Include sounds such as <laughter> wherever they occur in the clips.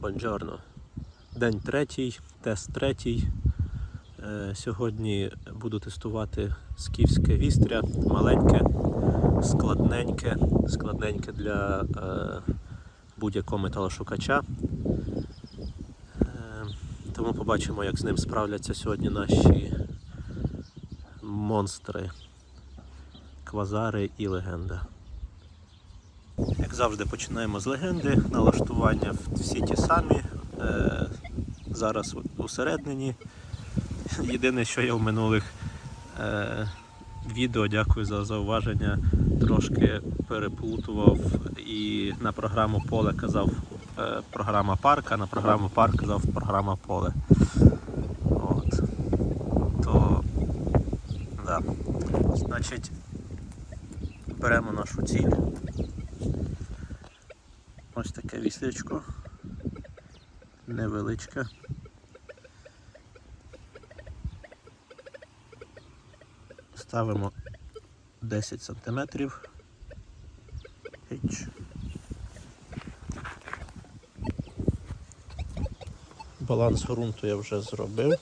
Бонджорно. День третій, тест третій. Е, Сьогодні буду тестувати скіфське вістря, маленьке, складненьке, складненьке для е, будь-якого металошукача. Е, Тому побачимо, як з ним справляться сьогодні наші монстри, квазари і легенда. Як завжди, починаємо з легенди. Налаштування всі ті самі. Е, зараз усередині. Єдине, що я в минулих е, відео, дякую за зауваження, трошки переплутував і на програму поле казав е, програма парк, а на програму парк казав програма поле. От. То, да. Значить, беремо нашу ціль. Ось таке віслячко. Невеличке. Ставимо 10 сантиметрів. Хіч. Баланс ґрунту я вже зробив.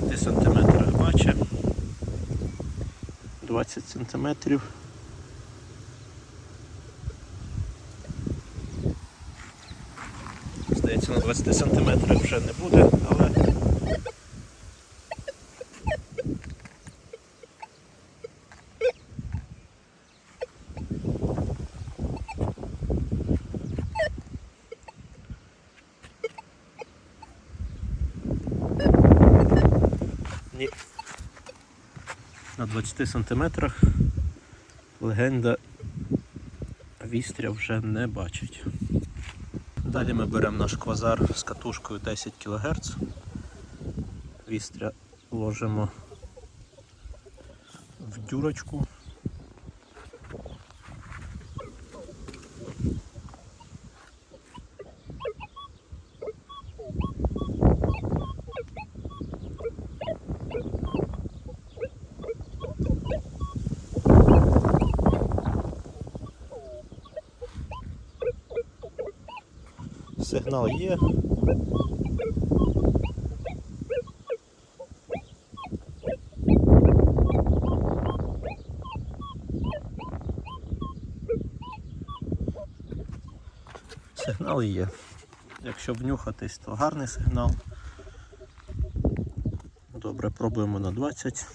10 сантиметрах бачить. 20 сантиметрів. Здається, на 20 сантиметрах вже не буде, але На 20 сантиметрах легенда вістря вже не бачить. Далі ми беремо наш квазар з катушкою 10 кГц. Вістря ложимо в дюрочку. Сигнал є. Сигнал є. Якщо внюхатись, то гарний сигнал. Добре, пробуємо на 20.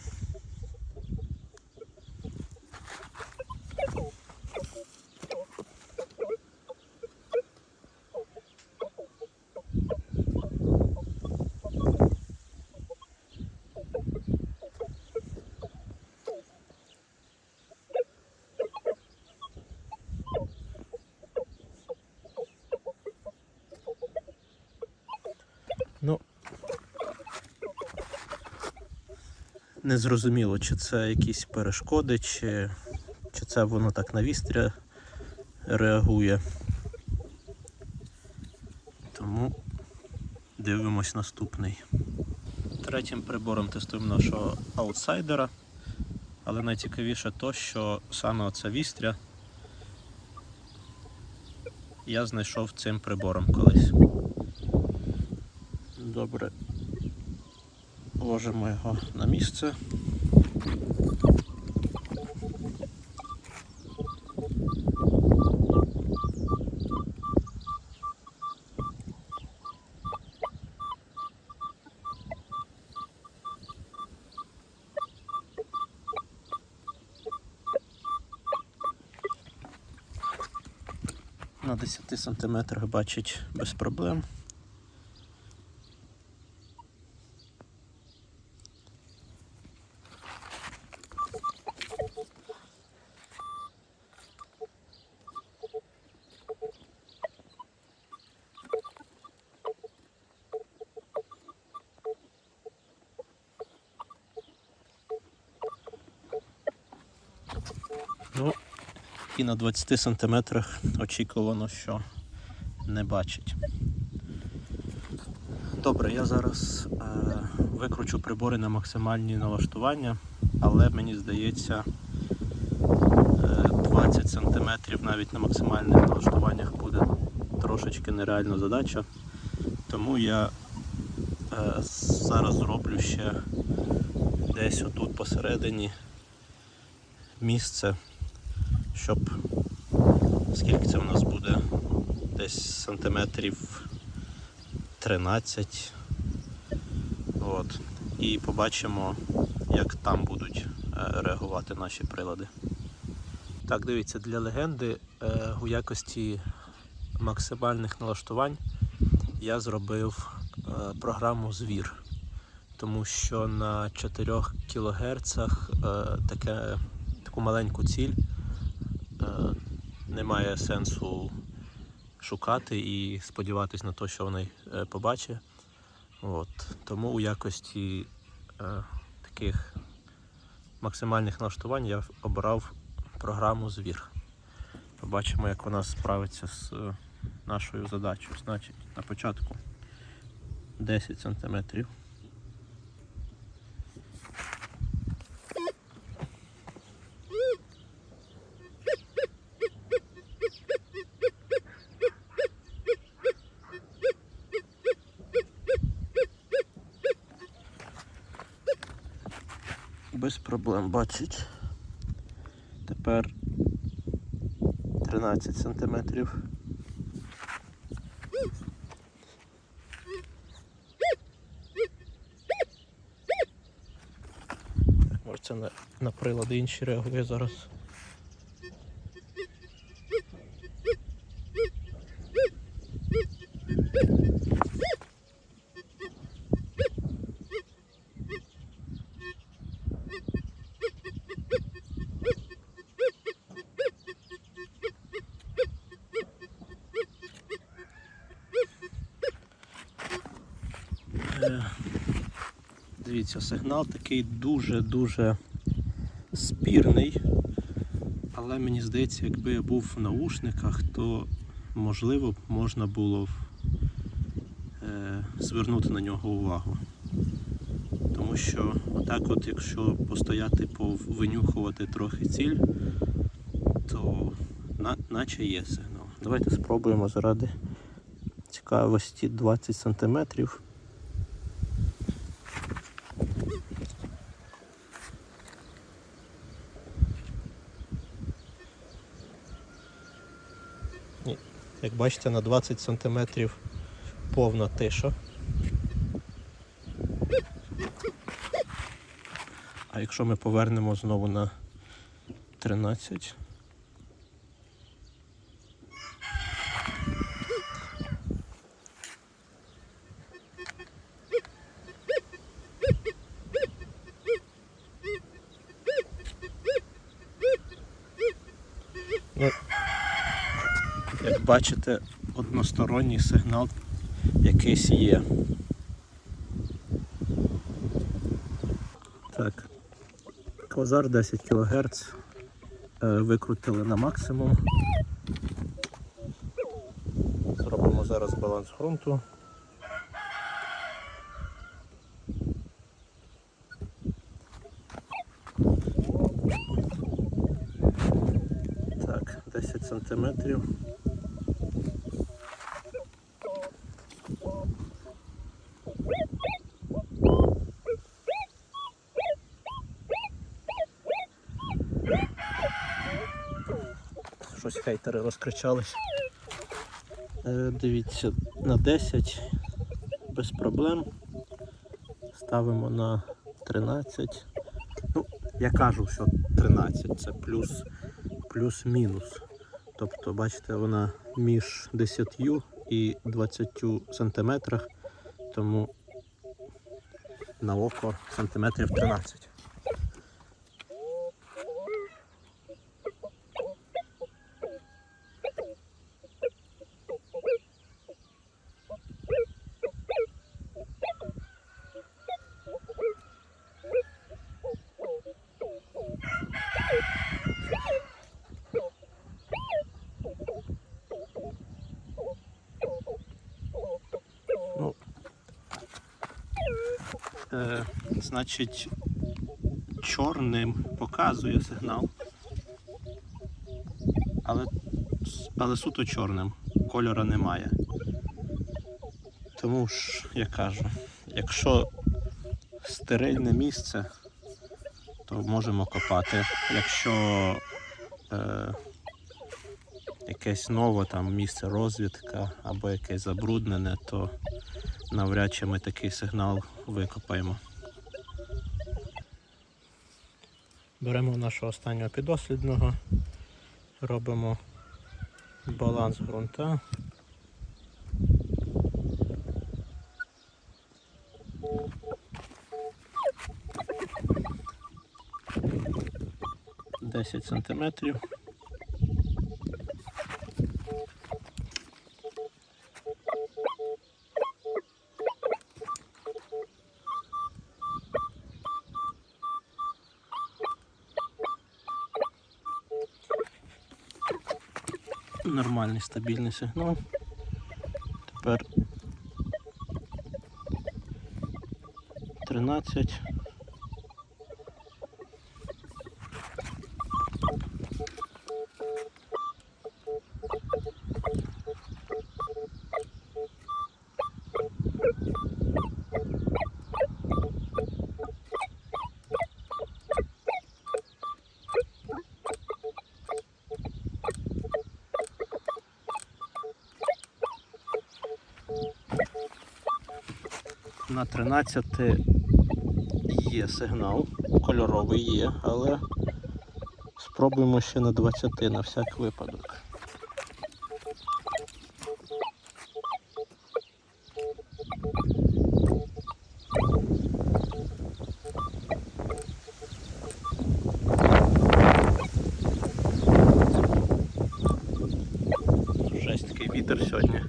Не зрозуміло, чи це якісь перешкоди, чи, чи це воно так на вістря реагує. Тому дивимось наступний. Третім прибором тестуємо нашого аутсайдера. Але найцікавіше то, що саме оце вістря я знайшов цим прибором колись. Добре. Ложимо його на місце. На 10 сантиметрах бачить без проблем. Ну, і на 20 сантиметрах очікувано, що не бачить. Добре, я зараз е, викручу прибори на максимальні налаштування, але мені здається е, 20 см навіть на максимальних налаштуваннях буде трошечки нереальна задача. Тому я е, зараз зроблю ще десь отут посередині місце, щоб скільки це у нас буде? Десь сантиметрів 13. От. І побачимо, як там будуть е, реагувати наші прилади. Так, дивіться, для легенди е, у якості максимальних налаштувань я зробив е, програму Звір, тому що на 4 кГц таке, таку маленьку ціль немає сенсу шукати і сподіватись на те, що вони е, побачить. От. Тому у якості е, таких максимальних налаштувань я обрав програму Звір. Побачимо, як вона справиться з е, нашою задачею. Значить, на початку 10 см. Без проблем бачить. Тепер 13 сантиметрів. Це на, на прилади інші реагує зараз. Дивіться, сигнал такий дуже-дуже спірний. Але мені здається, якби я був в наушниках, то можливо б можна було е, звернути на нього увагу. Тому що отак от, якщо постояти, повинюхувати трохи ціль, то на, наче є сигнал. Давайте спробуємо заради цікавості 20 сантиметрів. Бачите, на 20 см повна тиша. А якщо ми повернемо знову на 13. Бачите, односторонній сигнал якийсь є. Так, квазар 10 кГц е, викрутили на максимум. Зробимо зараз баланс ґрунту. Так, 10 сантиметрів. Хейтери розкричались. Е, дивіться, на 10 без проблем. Ставимо на 13. Ну, я кажу, що 13 це плюс, плюс-мінус. Тобто, бачите, вона між 10 і 20 сантиметрах, тому на око сантиметрів 13. Е, значить, чорним показує сигнал. Але, але суто чорним. Кольора немає. Тому ж я кажу, якщо стерильне місце, то можемо копати. Якщо е, якесь нове там місце розвідка або якесь забруднене, то навряд чи ми такий сигнал викопаємо. Беремо нашого останнього підослідного, робимо баланс ґрунта. Десять сантиметрів. Нормальний стабільний сигнал. Тепер 13. На 13 є сигнал, кольоровий є, але спробуємо ще на 20 на всяк випадок. Жесть такий вітер сьогодні.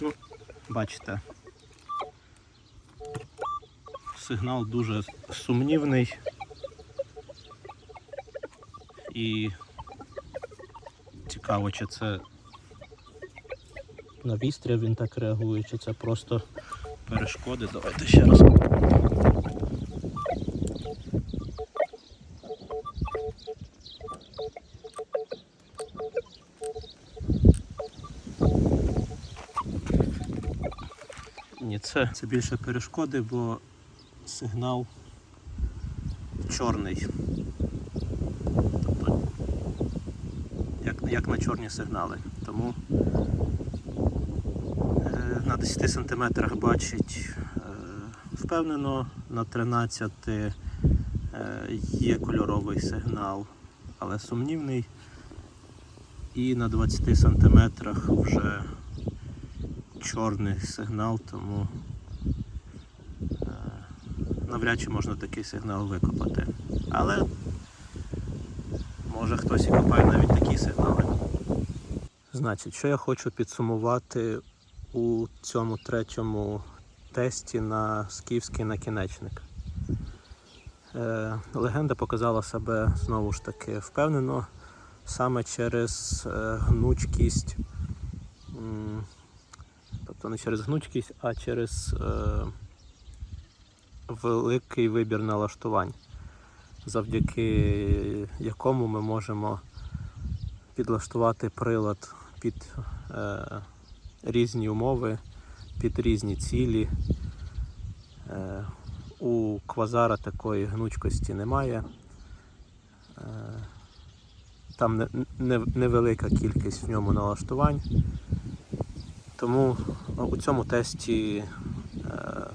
Ну, бачите. Сигнал дуже сумнівний. І цікаво, чи це на вістря він так реагує, чи це просто перешкоди. Давайте ще раз. Ні, це, більше перешкоди, бо сигнал чорний. Тобто, як, як на чорні сигнали. Тому е, на 10 сантиметрах бачить е, впевнено, на 13 е, є кольоровий сигнал, але сумнівний. І на 20 сантиметрах вже чорний сигнал, тому навряд чи можна такий сигнал викопати. Але може хтось і копає навіть такі сигнали. Значить, що я хочу підсумувати у цьому третьому тесті на скіфський накінечник. Е, легенда показала себе знову ж таки впевнено саме через е, гнучкість. Тобто не через гнучкість, а через е, великий вибір налаштувань, завдяки якому ми можемо підлаштувати прилад під е, різні умови, під різні цілі. Е, у квазара такої гнучкості немає. Е, там не, не, невелика кількість в ньому налаштувань. Тому ну, у цьому тесті е,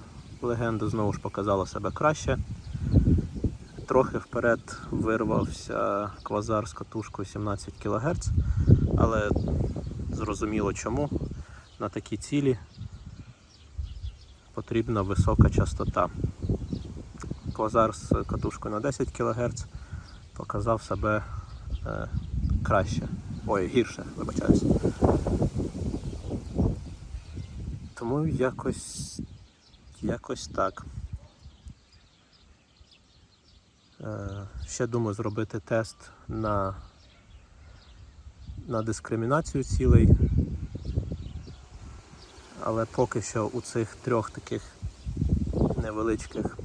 легенда знову ж показала себе краще. Трохи вперед вирвався квазар з катушкою 17 кГц, але зрозуміло чому. На такі цілі потрібна висока частота. Квазар з катушкою на 10 кГц показав себе е, краще. Ой, гірше, вибачаюсь. Тому якось, якось так. Е, Ще думаю зробити тест на, на дискримінацію цілей. Але поки що у цих трьох таких невеличких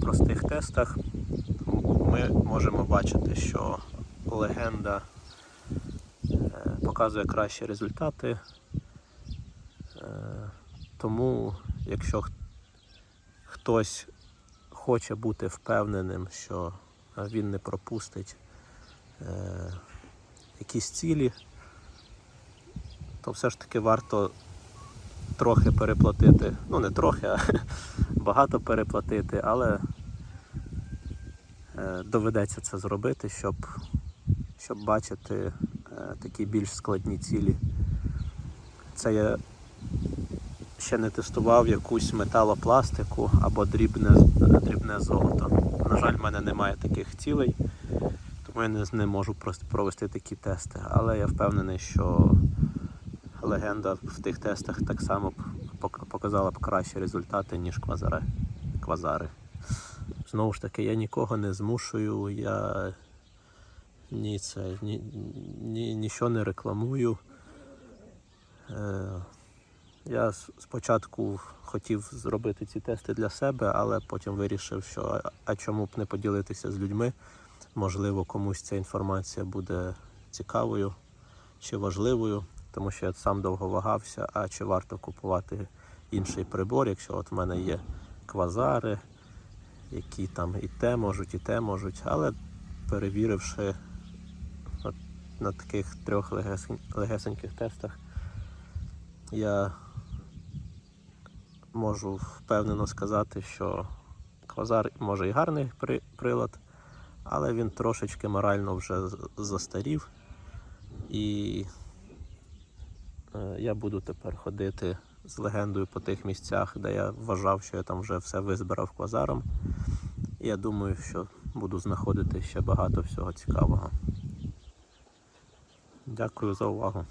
простих тестах ми можемо бачити, що легенда е, показує кращі результати. Е, Тому, якщо хтось хоче бути впевненим, що е, він не пропустить е, якісь цілі, то все ж таки варто трохи переплатити. Ну, не трохи, <laughs> а багато переплатити, але е, доведеться це зробити, щоб, щоб бачити е, такі більш складні цілі. Це я ще не тестував якусь металопластику або дрібне, дрібне золото. На жаль, в мене немає таких цілей, тому я не, не можу просто провести такі тести. Але я впевнений, що легенда в тих тестах так само показала б кращі результати, ніж квазари. квазари. Знову ж таки, я нікого не змушую, я ні, це, ні, ні, нічого не рекламую. Е, я спочатку хотів зробити ці тести для себе, але потім вирішив, що а- чому б не поділитися з людьми. Можливо, комусь ця інформація буде цікавою чи важливою, тому що я сам довго вагався, а чи варто купувати інший прибор, якщо от в мене є квазари, які там і те можуть, і те можуть. Але перевіривши от на таких трьох легесеньких тестах, я можу впевнено сказати, що квазар може і гарний при- прилад, але він трошечки морально вже застарів. І е, я буду тепер ходити з легендою по тих місцях, де я вважав, що я там вже все визбирав квазаром. І я думаю, що буду знаходити ще багато всього цікавого. Дякую за увагу.